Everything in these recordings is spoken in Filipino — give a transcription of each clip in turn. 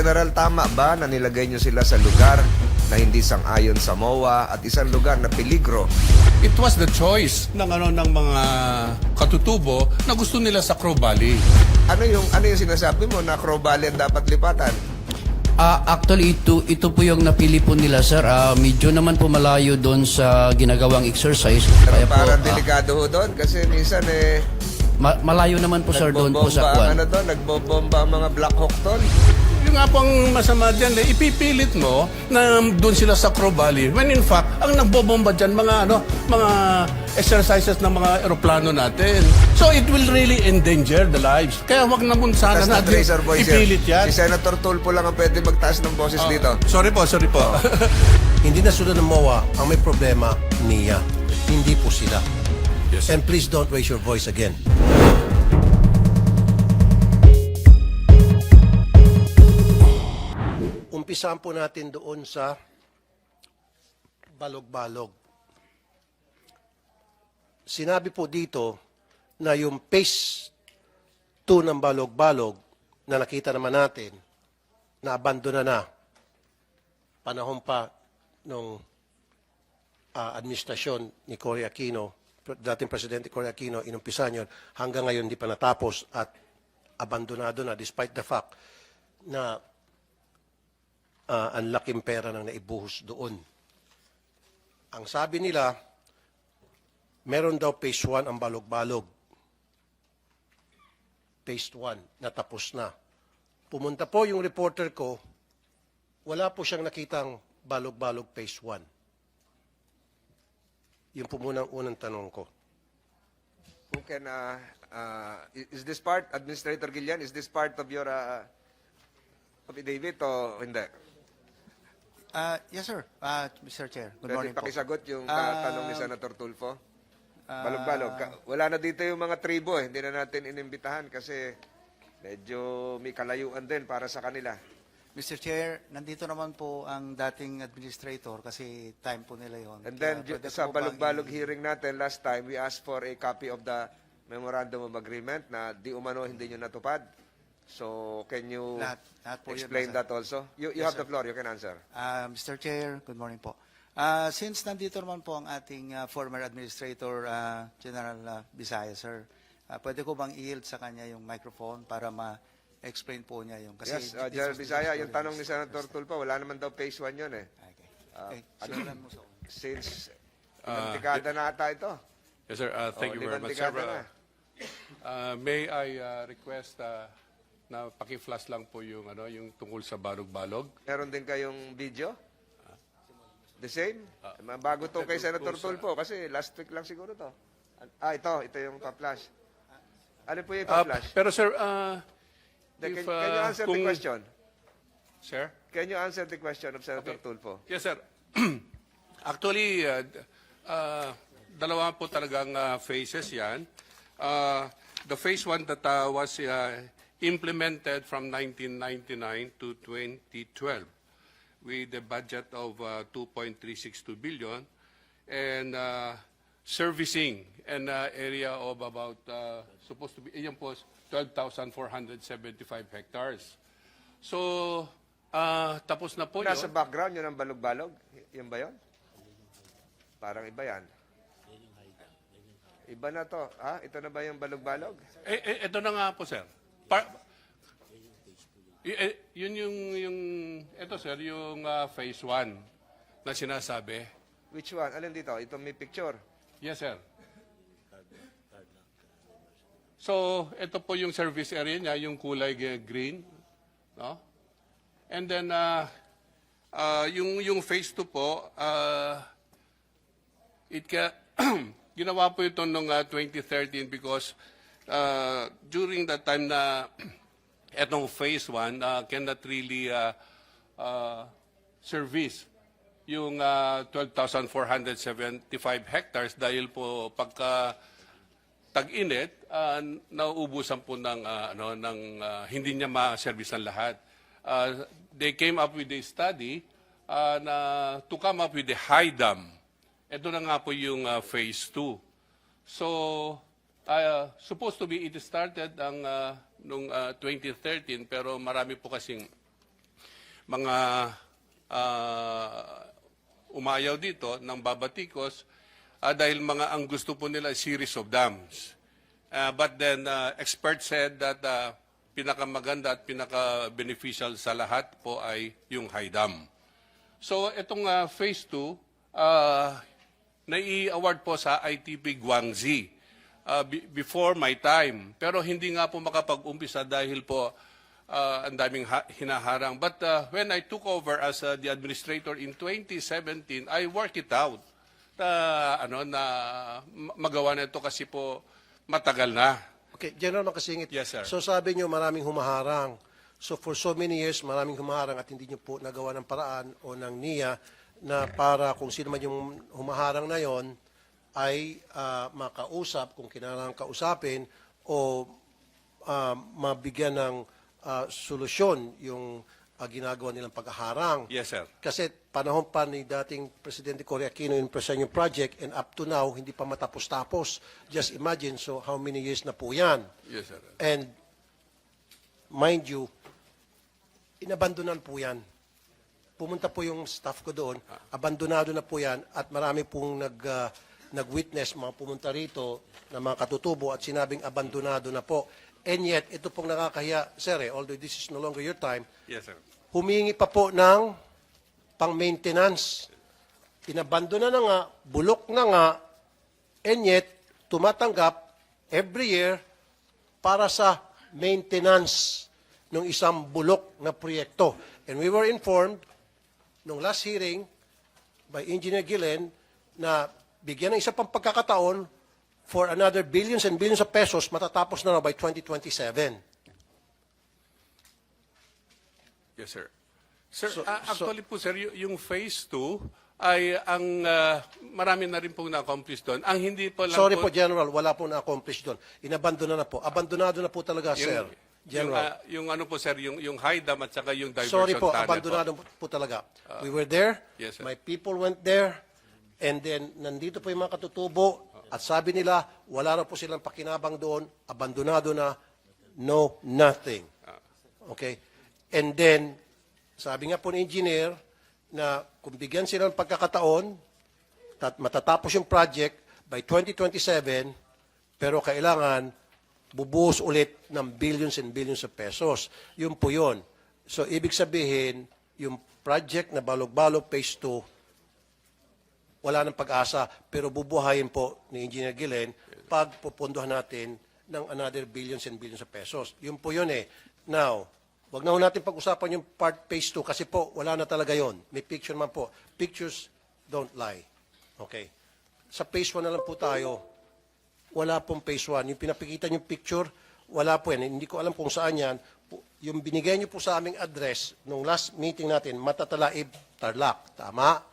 General, tama ba na nilagay nyo sila sa lugar na hindi sang-ayon sa MOA at isang lugar na peligro? It was the choice ng ano ng mga katutubo na gusto nila sa Crow Valley. Ano yung ano yung sinasabi mo na Crow Valley ang dapat lipatan? Ah, actually, ito, ito po yung napili po nila, sir. Ah, medyo naman po malayo doon sa ginagawang exercise. Pero Kaya po, parang ah, delikado ho doon kasi minsan eh ma- malayo naman po, sir, doon po nagbobomba sa ang Kwan. ano doon, nagbobomba ang mga Black Hawk doon. Yung nga pong masama dyan, eh, ipipilit mo na doon sila sa Crow Valley. When in fact, ang nagbobomba dyan, mga, ano, mga exercises ng mga eroplano natin. So it will really endanger the lives. Kaya wag na muna sana na natin boy sir. ipilit yan. Si Senator Tulfo lang ang pwede magtaas ng boses dito. Sorry po, sorry po. Hindi na sunod ng MOA ang may problema niya. Hindi po sila. Yes. And please don't raise your voice again. Umpisahan po natin doon sa balog-balog. Sinabi po dito na yung phase 2 ng balog-balog na nakita naman natin na abandona na panahon pa nung ah, administrasyon ni Cory Aquino, dating Presidente Cory Aquino, inumpisan yun, hanggang ngayon hindi pa natapos at abandonado na despite the fact na ah, ang laking pera nang naibuhos doon. Ang sabi nila, meron daw phase 1 ang balog-balog. Phase 1, natapos na. Pumunta po yung reporter ko, wala po siyang nakitang balog-balog phase 1. Yun po unang tanong ko. Who can uh, uh, is this part Administrator Gillian, is this part of your uh, affidavit o hindi? Uh, yes, sir. Uh, Mr. Chair, good Pwede morning po. pakisagot yung Ah, tanong ni Senator Tulfo? ah, Balog-balog. Wala na dito yung mga tribo eh. Hindi na natin inimbitahan kasi medyo may kalayuan din para sa kanila. Mr. Chair, nandito naman po ang dating administrator kasi time po nila yon. And then ju- sa balog-balog hearing natin last time, we asked for a copy of the Memorandum of Agreement na di umano hindi nyo natupad. So, can you Lahat- lahat po yun explain nasa- that also? You, you Yes, have the sir. floor. You can answer. Uh, Mr. Chair, good morning po. Uh, since nandito naman po ang ating uh, former administrator, uh, General uh, Bisaya, sir, uh, pwede ko bang i-yield sa kanya yung microphone para ma-explain po niya yung... yes, uh, General Bisaya, yung tanong ni Senator Tulfo, wala naman daw phase 1 yun eh. Okay. Ah, okay. ano- Simulan mo sa Since Ah, ilang dekada na ata ito. Yes, sir. Uh, thank Oh, you very limang much, sir. dekada na. Uh, may I uh, request uh, na paki-flash lang po yung ano yung tungkol sa balog-balog. Meron din kayong video? The same? Bago to kay Senator Tulfo kasi last week lang siguro to. Ah, ito. Ito yung pa-flash. Ano po yung Uh, pa-flash? pero sir, uh, can, if, can you uh, answer the kung- question? Sir? Can you answer the question of Senator Tulfo? Yes, sir. Actually, uh, uh, dalawa po talagang uh, phases yan. Uh, the phase one that uh, was uh, implemented from 1999 to 2012 with a budget of uh, 2.362 billion and uh, servicing an uh, area of about uh, supposed to be, yan po, 12,475 hectares. So, ah, tapos na po Nasa yun. background yun ang balog-balog? Yun ba yun? Parang iba yan. Iba na to. Ha? Ito na ba yung balog-balog? Eh, eh, ito na nga po, sir. Par- Y- eh, yun yung, yung, ito sir, yung ah, phase 1 na sinasabi. Which one? Alin dito? Ito may picture. Yes, sir. So, ito po yung service area niya, yung kulay green. No? And then, uh, uh, yung, yung phase 2 po, uh, it ka, ginawa po ito noong uh, 2013 because uh, during that time na etong phase 1 uh, cannot really uh, uh, service yung uh, 12,475 hectares dahil po pagka tag-init, uh, nauubusan po ng, uh, ano, ng uh, hindi niya ma-service ang lahat. Uh, they came up with a study uh, na to come up with a high dam. Ito na nga po yung uh, phase 2. So, uh, supposed to be it started ang uh, nung uh, 2013 pero marami po kasing mga ah, umayaw dito ng babatikos ah, dahil mga ang gusto po nila series of dams. Ah, but then ah, experts said that ah, pinakamaganda at pinaka-beneficial sa lahat po ay yung high dam. So itong ah, phase 2, uh, nai-award po sa ITP Guangxi be- before my time. Pero hindi nga po makapag-umpisa dahil po ah, ang daming ha- hinaharang. But ah, when I took over as ah, the administrator in 2017, I worked it out na ano na ma- magawa na ito kasi po matagal na. Okay, General Makasingit. Yes, sir. So sabi niyo maraming humaharang. So for so many years, maraming humaharang at hindi niyo po nagawa ng paraan o ng niya na para kung sino man yung humaharang na yon ay ah, makausap kung kinarang kausapin o ah, mabigyan ng ah, solusyon yung ah, ginagawa nilang paghaharang. Yes, sir. Kasi panahon pa ni dating Presidente Cory Aquino yung project and up to now, hindi pa matapos-tapos. Just imagine, so how many years na po yan? Yes, sir. And mind you, inabandonan po yan. Pumunta po yung staff ko doon, abandonado na po yan at marami pong nag, ah, nag-witness, mga pumunta rito na mga katutubo at sinabing abandonado na po. And yet, ito pong nakakahiya, sir, eh, although this is no longer your time, Yes, sir. humingi pa po ng pang-maintenance. Inabandona na nga, bulok na nga, and yet, tumatanggap every year para sa maintenance ng isang bulok na proyekto. And we were informed nung last hearing by Engineer Gillen na bigyan ng isa pang pagkakataon for another billions and billions of pesos matatapos na raw by 2027. Yes, sir. Sir, So- ah, so- actually po, sir, y- yung phase 2 ay ang ah, marami na rin pong na-accomplish doon. Ang hindi po lang Sorry po, General, wala po na-accomplish doon. Inabandona na po. Abandonado na po talaga, yung, sir. yung, General. ah, yung ano po, sir, yung, yung high dam at saka yung diversion Sorry po, tunnel abandonado po, po talaga. We were there. yes, sir. My people went there. And then, nandito po yung mga katutubo. At sabi nila, wala na po silang pakinabang doon. Abandonado na. No, nothing. Okay? And then, sabi nga po ng engineer, na kung bigyan sila ng pagkakataon, tat matatapos yung project by 2027, pero kailangan bubuhos ulit ng billions and billions of pesos. Yun po yun. So, ibig sabihin, yung project na Balog-Balog Phase 2, wala ng pag-asa, pero bubuhayin po ni Engineer Gillen pag pupunduhan natin ng another billions and billions of pesos. Yun po yun eh. Now, wag na natin pag-usapan yung part phase 2 kasi po, wala na talaga yon. May picture naman po. Pictures don't lie. Okay. Sa phase 1 na lang po tayo. Wala pong phase 1. Yung pinapakita yung picture, wala po yan. Hindi ko alam kung saan yan. Yung binigay niyo po sa aming address nung last meeting natin, Matatalaib, Tarlac. Tama?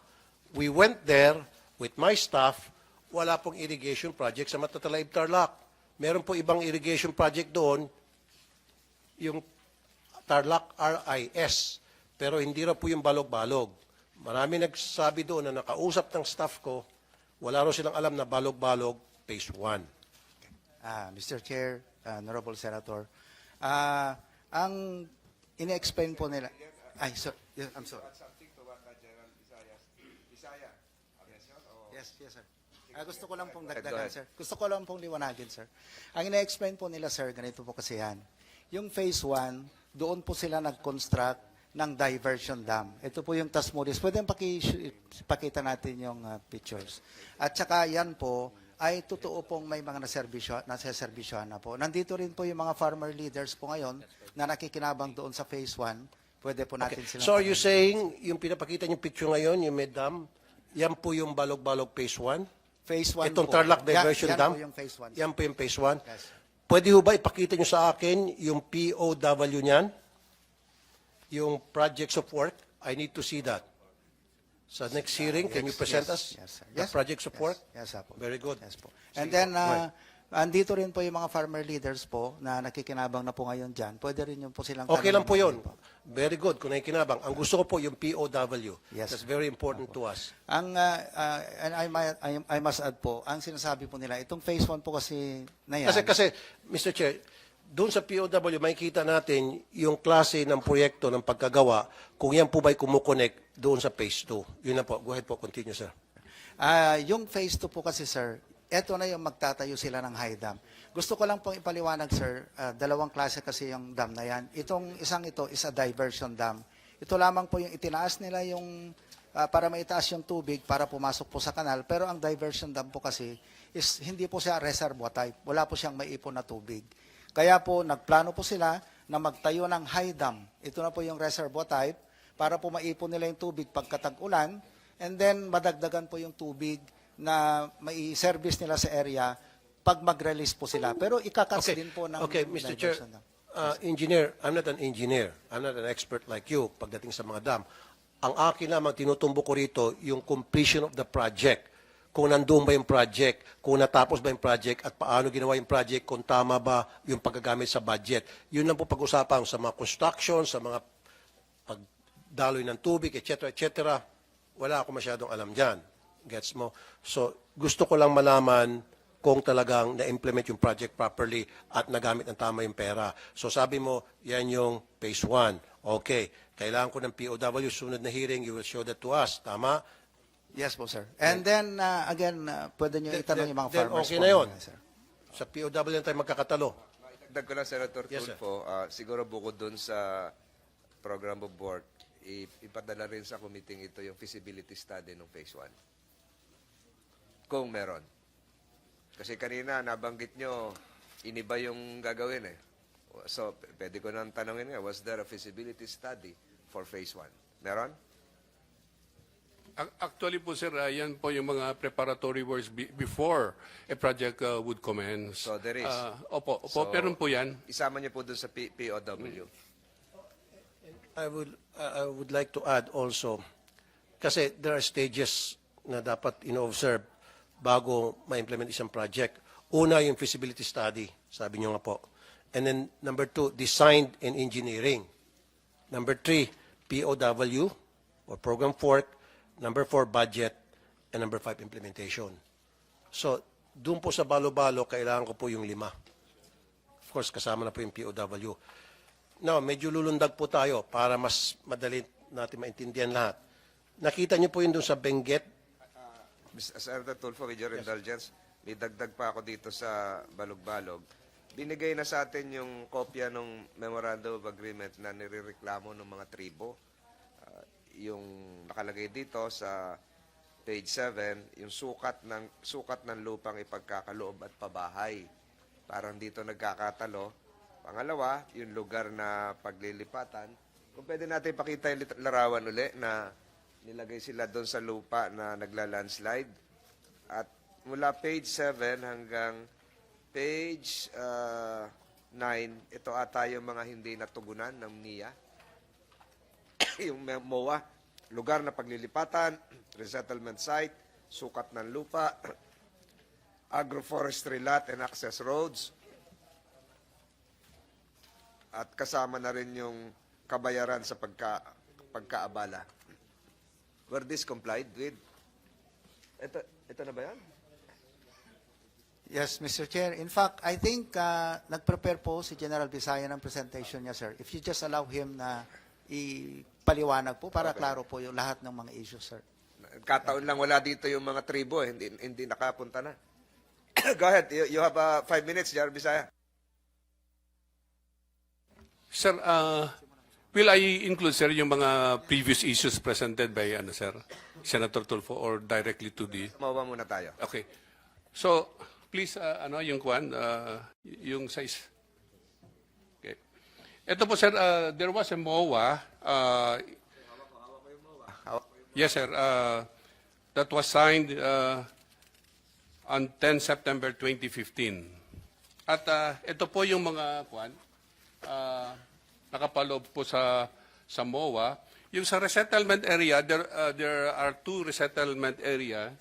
We went there with my staff. Wala pong irrigation project sa Matatalaib, Tarlac. Meron po ibang irrigation project doon, yung Tarlac RIS. Pero hindi raw po yung balog-balog. Marami nagsabi doon na nakausap ng staff ko, wala raw silang alam na balog-balog phase 1. Ah, Mr. Chair, uh, Honorable Senator, ah, ang ine-explain po nila, ay, so, I'm sorry. Something to what General Visayas. Visaya. Yes, yun? O- Yes, yes, sir. Ah, gusto ko lang pong dagdagan, sir. Gusto ko lang pong liwanagin, sir. Ang ina-explain po nila, sir, ganito po kasi yan. Yung phase 1, doon po sila nag-construct ng diversion dam. Ito po yung Tasmuris. Pwede paki, pakita natin yung ah, pictures. At saka yan po, ay totoo pong may mga naserbisyo, naseserbisyohan na po. Nandito rin po yung mga farmer leaders po ngayon na nakikinabang doon sa phase 1. Pwede po natin silang So are you saying, yung pinapakita yung picture ngayon, yung Medam, yan po yung balog-balog phase 1? Phase 1 Itong po. Tarlac Yan- Diversion yan Dam? po yung phase 1. Yan po yung phase 1? Yes. Pwede ho ba ipakita nyo sa akin yung POW niyan? Yung projects of work? I need to see that. Sa next hearing, can you Yes, present yes, us yes, sir. the Yes, projects of yes, work? Yes, sir po. Very good. Yes po. And then, uh, andito rin po yung mga farmer leaders po na nakikinabang na po ngayon dyan. Pwede rin yung po silang Okay lang po yun. Very good, kung nakikinabang. Ang gusto ko po yung POW. Yes. That's very important to us. Ang, uh, uh, and I, might- I, I must add po, ang sinasabi po nila, itong phase 1 po kasi na yan. Kasi, kasi, Mr. Chair, doon sa POW, makikita natin yung klase ng proyekto ng pagkagawa kung yan po ba'y kumukonek doon sa phase 2. Yun na po. Go ahead po. Continue, sir. Ah, yung phase 2 po kasi sir, eto na yung magtatayo sila ng high dam. Gusto ko lang pong ipaliwanag sir, ah, dalawang klase kasi yung dam na yan. Itong isang ito is a diversion dam. Ito lamang po yung itinaas nila yung ah, para maitaas yung tubig para pumasok po sa kanal. Pero ang diversion dam po kasi is hindi po siya reservoir type. Wala po siyang maipon na tubig. Kaya po nagplano po sila na magtayo ng high dam. Ito na po yung reservoir type para po maipon nila yung tubig pagkatag-ulan and then madagdagan po yung tubig na mai-service nila sa area pag mag-release po sila. Pero ikakats din po ng okay, Mr. Chair, uh, engineer, I'm not an engineer. I'm not an expert like you pagdating sa mga dam. Ang akin lamang tinutumbo ko rito yung completion of the project. Kung nandoon ba yung project, kung natapos ba yung project, at paano ginawa yung project, kung tama ba yung paggagamit sa budget. Yun lang po pag-usapan sa mga construction, sa mga pagdaloy ng tubig, etc., etc. Wala ako masyadong alam dyan. Gets mo? So, gusto ko lang malaman kung talagang na-implement yung project properly at nagamit ng tama yung pera. So, sabi mo, yan yung phase 1. Okay. Kailangan ko ng POW, sunod na hearing, you will show that to us. Tama? Yes po, sir. And then, uh, again, uh, pwede nyo Then- itanong yung mga then farmers okay po na yun. sir. Sa POW lang tayo magkakatalo. Dagdag ko lang, Senator Yes, sir. Tulfo, ah, siguro bukod dun sa program of work, i- ipadala rin sa committee ito yung feasibility study ng phase 1. Kung meron. Kasi kanina, nabanggit nyo, iniba yung gagawin eh. So, pwede ko nang tanongin nga, was there a feasibility study for phase 1? Meron? Ac- Actually po sir, ah, yan po yung mga preparatory works be- before a project ah, would commence. So, there is. Ah, opo, opo, So, meron po yan. Isama niyo po dun sa P- POW. I would I would like to add also kasi there are stages na dapat ino-observe bago ma-implement isang project. Una, yung feasibility study, sabi niyo nga po. And then number two, design and engineering. Number three, POW or program fork. Number four, budget. And number five, implementation. So, doon po sa balo-balo, kailangan ko po yung lima. Of course, kasama na po yung POW. Now, medyo lulundag po tayo para mas madali natin maintindihan lahat. Nakita niyo po yun doon sa Benguet. Mr. Senator Tulfo, with your indulgence, may dagdag pa ako dito sa Balog-Balog. Binigay na sa atin yung kopya ng Memorandum of Agreement na nirereklamo ng mga tribo. Ah, yung nakalagay dito sa page 7, yung sukat ng sukat ng lupang ipagkakaloob at pabahay. Parang dito nagkakatalo. Pangalawa, yung lugar na paglilipatan. Kung pwede natin pakita yung larawan uli na nilagay sila doon sa lupa na nagla-landslide. At mula page 7 hanggang page uh, 9, ito ata yung mga hindi natugunan ng NIA. yung MOA, lugar na paglilipatan, resettlement site, sukat ng lupa, agroforestry lot and access roads, at kasama na rin yung kabayaran sa pagka, pagkaabala. Were this complied with? Ito, ito na ba yan? Yes, Mr. Chair. In fact, I think uh, nag-prepare po si General Bisaya ng presentation niya, sir. If you just allow him na ipaliwanag po para klaro po yung lahat ng mga issues, sir. Kataon lang wala dito yung mga tribo, eh. hindi, hindi nakapunta na. Go ahead, you, you have uh, five minutes, Jar Bisaya. Sir, ah, will I include sir yung mga previous issues presented by ano sir, Senator Tulfo or directly to the Mawa muna tayo. Okay. So, please, uh, ano, yung kwan, uh, yung size. Okay. Ito po, sir, uh, there was a MOA. Uh, yes, sir. Uh, that was signed uh, on 10 September 2015. At uh, ito po yung mga kwan, uh, nakapaloob po sa sa MOA. Yung sa resettlement area, there, uh, there are two resettlement areas.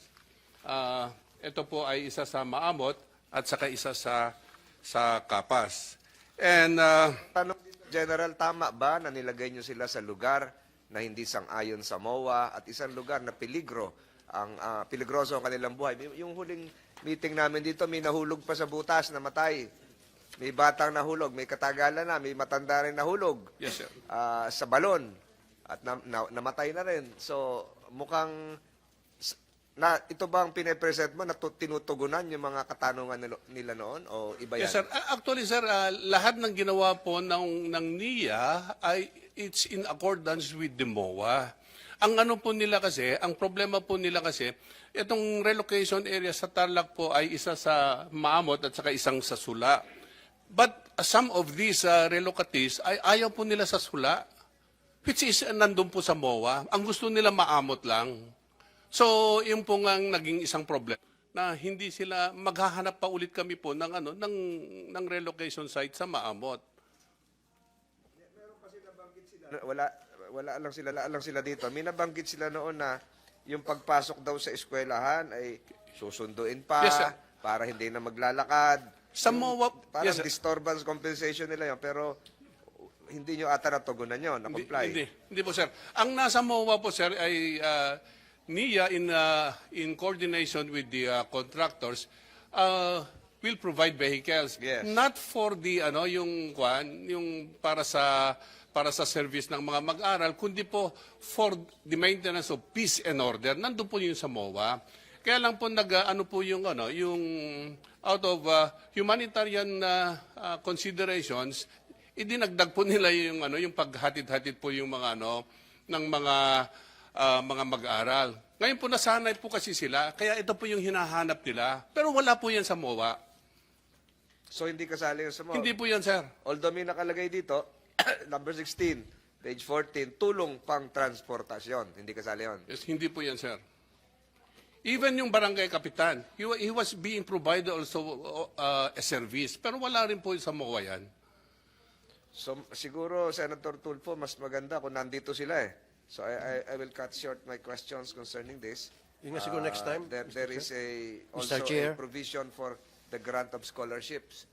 Uh, ito po ay isa sa Maamot at saka isa sa sa Kapas. And uh, Tanong General, tama ba na nilagay nyo sila sa lugar na hindi sang-ayon sa MOA at isang lugar na peligro, ang ah, peligroso ang kanilang buhay? Yung- huling meeting namin dito, may nahulog pa sa butas na matay. May batang nahulog, may katagalan na, may matanda rin nahulog Yes, sir. ah, sa balon at na, na- namatay na rin. So, mukhang s- na ito bang pine-present mo na tu- tinutugunan yung mga katanungan nilo- nila noon o iba yan? Yes, sir. Actually, sir, uh, lahat ng ginawa po ng, ng NIA ay it's in accordance with the MOA. Ang ano po nila kasi, ang problema po nila kasi, itong relocation area sa Tarlac po ay isa sa Maamot at saka isang sa Sula. But uh, some of these uh, relocatees ay ayaw po nila sa Sula, which is uh, nandun po sa MOA. Ang gusto nila maamot lang. So, yun po nga naging isang problem na hindi sila maghahanap pa ulit kami po ng ano ng ng relocation site sa Maamot. wala wala lang sila wala lang sila dito. May nabanggit sila noon na yung pagpasok daw sa eskwelahan ay susunduin pa Yes, sir. para hindi na maglalakad. Sa MOA parang yes, sir. disturbance compensation nila yun pero hindi nyo ata natugunan yun, na-comply. hindi, hindi po sir. Ang nasa MOA po sir ay uh, NIA in uh, in coordination with the uh, contractors uh, will provide vehicles Yes. not for the ano yung kwan yung para sa para sa service ng mga mag-aral kundi po for the maintenance of peace and order nandoon po yun sa MOA kaya lang po nag ano po yung ano yung out of uh, humanitarian uh, uh, considerations idinagdag po nila yung ano yung paghatid-hatid po yung mga ano ng mga ah, mga mag-aaral. Ngayon po nasanay po kasi sila kaya ito po yung hinahanap nila. Pero wala po yan sa MOA. So hindi kasali yun sa mo. Hindi po yan, sir. Although may nakalagay dito, number 16, page 14, tulong pang transportasyon. Hindi kasali yun. Yes, hindi po yan, sir. Even yung barangay kapitan, he, he was being provided also uh, a service. Pero wala rin po sa MOA yan. So siguro, Senator Tulfo, mas maganda kung nandito sila eh. So I, I, I will cut short my questions concerning this. Yun nga siguro next Uh, time, There, there is a also a provision for the grant of scholarships.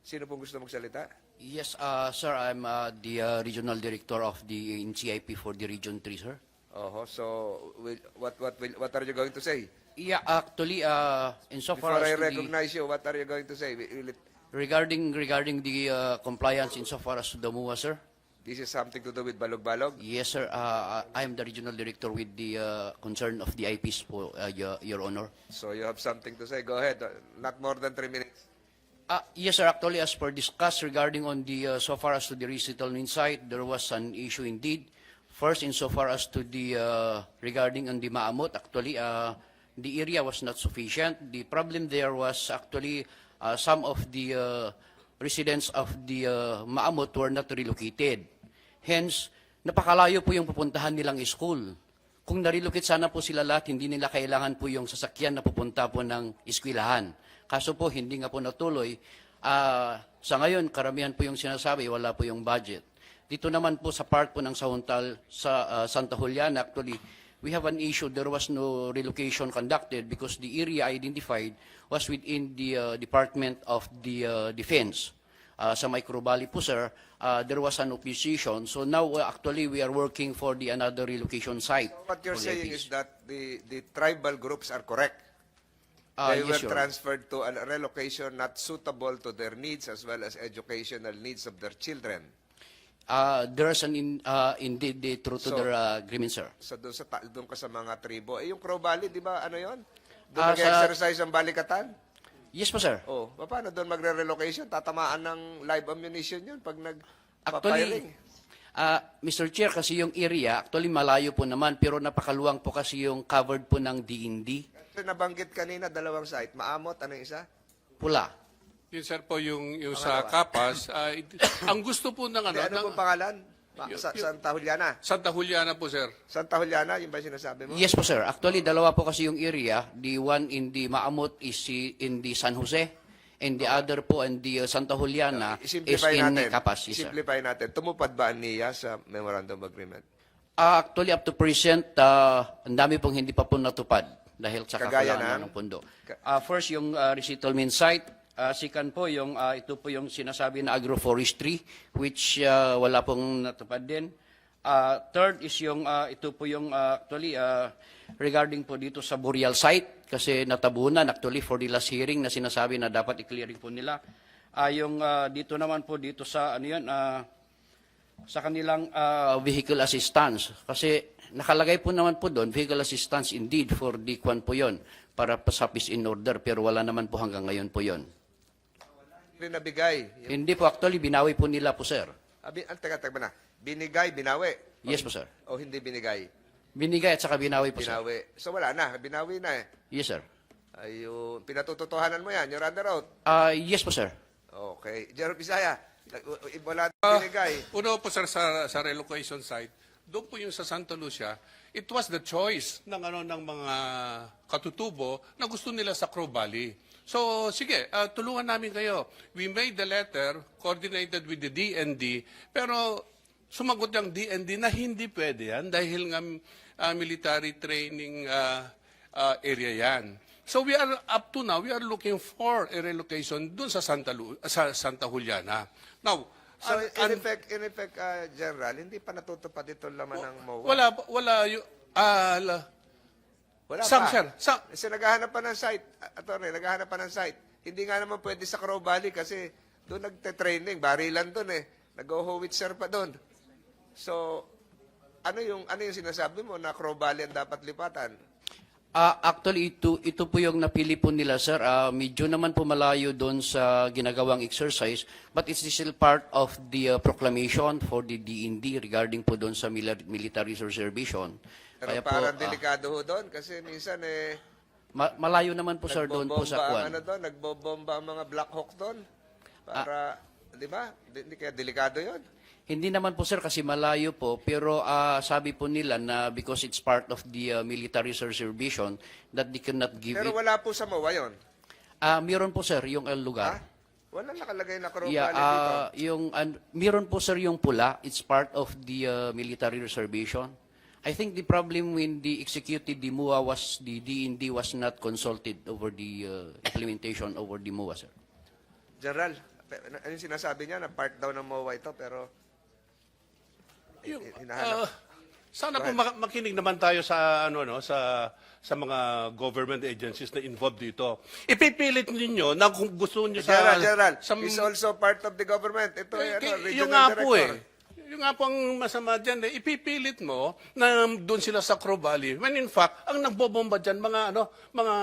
Sino pong gusto magsalita? Yes, uh, sir, I'm uh, the uh, regional director of the in CIP for the Region 3, sir. Oho, so will, what what will, what are you going to say? Yeah, actually, uh, insofar Before I as to the, recognize you, what are you going to say? Will it, regarding regarding the uh, compliance insofar as to the MUA, sir. this is something to do with balog-balog? Yes, sir. Uh, I am the regional director with the uh, concern of the IPs, po, uh, your, your honor. So you have something to say. Go ahead. Uh, Not more than three minutes. Uh, yes, sir. Actually, as per discussed regarding on the, uh, so far as to the resettlement site, there was an issue indeed. First, insofar as to the, uh, regarding on the Maamot, actually, uh, the area was not sufficient. The problem there was actually uh, some of the uh, residents of the uh, Maamot were not relocated. Hence, napakalayo po yung pupuntahan nilang school. Kung narilocate sana po sila lahat, hindi nila kailangan po yung sasakyan na pupunta po ng eskwelahan. Kaso po, hindi nga po natuloy. Ah, sa ngayon, karamihan po yung sinasabi, wala po yung budget. Dito naman po sa part po ng Sahuntal, sa ah, Santa Juliana, actually, we have an issue. There was no relocation conducted because the area identified was within the ah, Department of the ah, Defense. Uh, sa Micro Valley po, sir, uh, there was an opposition. So now, uh, actually, we are working for the another relocation site. What you're saying is that the, the tribal groups are correct. They yes, were Honor. transferred to a relocation not suitable to their needs as well as educational needs of their children. Uh, there's an in, uh, indeed the true to So- their uh, agreement, sir. So doon sa doon ka sa mga tribo. Eh yung Crow Valley, di ba ano 'yon? Doon Ah, sa- nag-exercise ang balikatan. Yes po, sir. Oh, paano doon magre-relocation? Tatamaan ng live ammunition 'yun pag nag Actually, uh, Mr. Chair, kasi yung area, actually malayo po naman, pero napakaluwang po kasi yung covered po ng D&D. nabanggit kanina dalawang site. Maamot ano yung isa? Pula. Yun sir po yung, yung sa Kapas. ah, it- ang gusto po ng ano, Hindi, ano ng- pong pangalan? Ma- sa, Santa Juliana. Santa Juliana po sir. Santa Juliana, yung ba yung sinasabi mo? Yes po, sir. Actually, dalawa po kasi yung area. The one in the Maamot is si- in the San Jose, and the other po in the uh, Santa Juliana is Isimplify in natin. Capas. Yes, sir. Isimplify natin. Tumupad ba ang NIA sa Memorandum of Agreement? Ah, actually, up to present, uh, ang dami pong hindi pa po natupad dahil sa Kagaya kakulangan ng? ng pondo. Ka- Ah, first, yung uh, resettlement site. Uh, second po, yung, ah, ito po yung sinasabi na agroforestry, which ah, wala pong natupad din. Ah, third is yung, ah, ito po yung ah, actually, ah, regarding po dito sa burial site, kasi natabunan actually for the last hearing na sinasabi na dapat i-clearing po nila. Ah, yung ah, dito naman po dito sa ano yan, ah, sa kanilang ah, vehicle assistance. Kasi nakalagay po naman po doon, vehicle assistance indeed for the kwan po yon para pa sa in order pero wala naman po hanggang ngayon po yon. Hindi rin nabigay. Yung, Hindi po actually binawi po nila po sir. abi, ah, teka, teka na. Binigay, binawi. Yes po sir. O hindi binigay, Binigay at saka binawi po sir. binawi. So wala na, binawi na eh. Yes sir. Ayun, pinatututuhanan mo yan, you're under oath. Ah, yes po sir. Okay. Jerome Bisaya, nag- u- u- wala Ah, binigay. Uno po sir sa, sa relocation site, doon po yung sa Santa Lucia, it was the choice ng ano ng mga katutubo na gusto nila sa Crow Valley. So sige, ah, tulungan namin kayo. We made the letter coordinated with the DND, pero sumagot yung DND na hindi pwede yan dahil nga ah, military training ah, ah, area yan. So we are up to now, we are looking for a relocation dun sa Santa Lu- sa Santa Juliana. Now, So an- in effect, in effect, ah, General, hindi pa natutupad ito laman ng MOA. wala wala la- Wala Sam, pa. sir, Sam. Kasi naghahanap pa ng site. Attorney, naghahanap pa ng site. Hindi nga naman pwede sa Crow Valley kasi doon nagte-training. Barilan doon eh. Nag-Howitzer pa doon. So, ano yung ano yung sinasabi mo na Crow Valley ang dapat lipatan? Ah, actually, ito, ito po yung napili po nila, sir. Ah, medyo naman po malayo doon sa ginagawang exercise, but it's still part of the ah, proclamation for the DND regarding po doon sa military reservation. Pero Kaya po, parang ah, delikado ho doon kasi minsan eh ma- malayo naman po, sir, doon po sa ang Kwan. ano doon, nagbobomba ang mga Black Hawk doon. Para, Ah. di ba? Di, di kaya delikado 'yon. Hindi naman po, sir, kasi malayo po, pero ah, sabi po nila na because it's part of the ah, military reservation, that they cannot give Pero it. wala po sa MOA 'yon. Ah, meron po, sir, yung Ha? lugar. Wala nakalagay na Crow Yeah, Valley dito. ah, yung an- meron po sir yung pula, it's part of the uh, military reservation. I think the problem when the executed the MUA was the DND was not consulted over the uh, implementation over the MUA, sir. General, pe- ano yung sinasabi niya na part daw ng MOA ito pero Yung, hinahanap. ah, sana po mak- makinig naman tayo sa ano no sa sa mga government agencies na involved dito. Ipipilit ninyo na kung gusto niyo sa General, General, sa is also part of the government. Ito ay Eh, ano, regional yung nga po director. eh. Yung nga po ang masama dyan eh, ipipilit mo na doon sila sa Crow Valley. When in fact, ang nagbobomba dyan, mga, ano, mga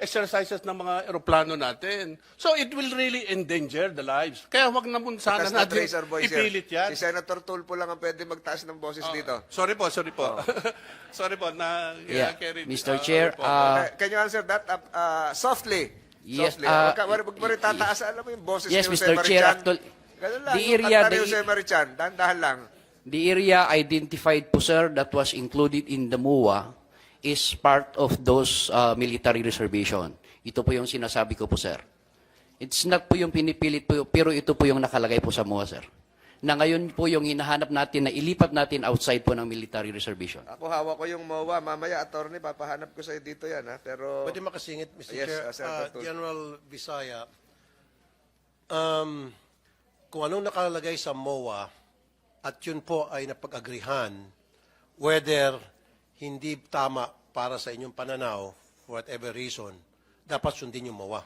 exercises ng mga eroplano natin. So it will really endanger the lives. Kaya wag na muna sana na natin tracer here. ipilit yan. Si Senator Tulfo lang ang pwede magtaas ng boses dito. Sorry po, sorry po. sorry po na Yeah, carried, Mr. uh, Chair, ah, Uh, Can you answer that uh, uh, softly? Yes, softly. uh, Wag wag mo rin tataas. Alam mo yung boses Yes, ni Jose Mr. Chair, Marichan? actually, Ganun lang. the yung area- the- Jose Marichan. Dahan-dahan lang. The area identified po, sir, that was included in the MUA is part of those uh, military reservation. Ito po yung sinasabi ko po, sir. It's not po yung pinipilit po, pero ito po yung nakalagay po sa MUA, sir. Na ngayon po yung hinahanap natin na ilipat natin outside po ng military reservation. Ako hawak ko yung MOA. Mamaya, attorney, papahanap ko sa'yo dito yan. Ha? Pero, Pwede makasingit, Mr. Yes, Chair. uh, Uh. General Visaya, um, kung anong nakalagay sa MOA at yun po ay napag-agrihan, whether hindi tama para sa inyong pananaw, for whatever reason, dapat sundin yung MOA.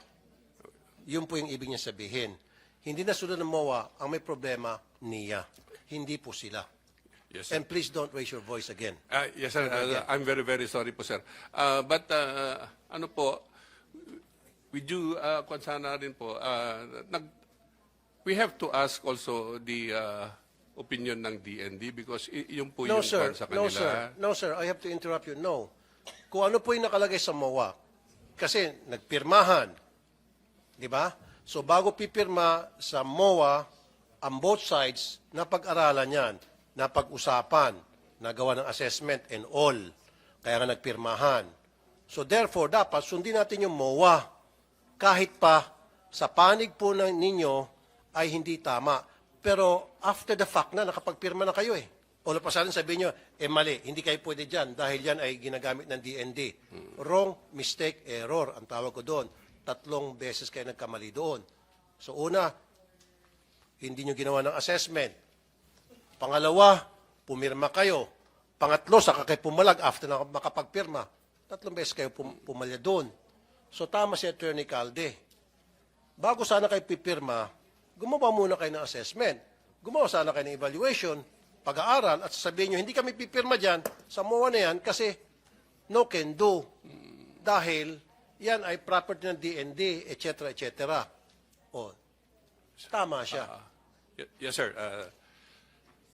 Yun po yung ibig niya sabihin. Hindi na sunod ng MOA ang may problema niya. Hindi po sila. Yes, sir. And please don't raise your voice again. Ah, yes, sir. Uh, I'm very, very sorry po, sir. Uh, but, uh, ano po, we do, uh, kung sana rin po, uh, nag, we have to ask also the uh, opinion ng DND because y- yung po No, yung sir. kwan sa No, kanila. sir. No, sir. I have to interrupt you. No. Kung ano po yung nakalagay sa MOA, kasi nagpirmahan, di ba? So bago pipirma sa MOA, ang both sides, napag-aralan yan, napag-usapan, nagawa ng assessment and all. Kaya nga nagpirmahan. So therefore, dapat sundin natin yung MOA. Kahit pa sa panig po ng ninyo ay hindi tama. Pero after the fact na, nakapagpirma na kayo eh. All of a sudden sabihin nyo, eh mali, hindi kayo pwede dyan dahil yan ay ginagamit ng DND. Wrong, mistake, error, ang tawag ko doon. Tatlong beses kayo nagkamali doon. So una, hindi nyo ginawa ng assessment. Pangalawa, pumirma kayo. Pangatlo, saka kayo pumalag after na makapagpirma. Tatlong beses kayo pum- pumalya doon. So tama si Attorney Calde. bago sana kayo pipirma, gumawa muna kayo ng assessment. Gumawa sana kayo ng evaluation, pag-aaral, at sasabihin nyo, hindi kami pipirma dyan sa MOA na yan kasi no can do. Dahil yan ay property ng DND, etc. etc. O, tama siya. Y- Yes, sir. Uh,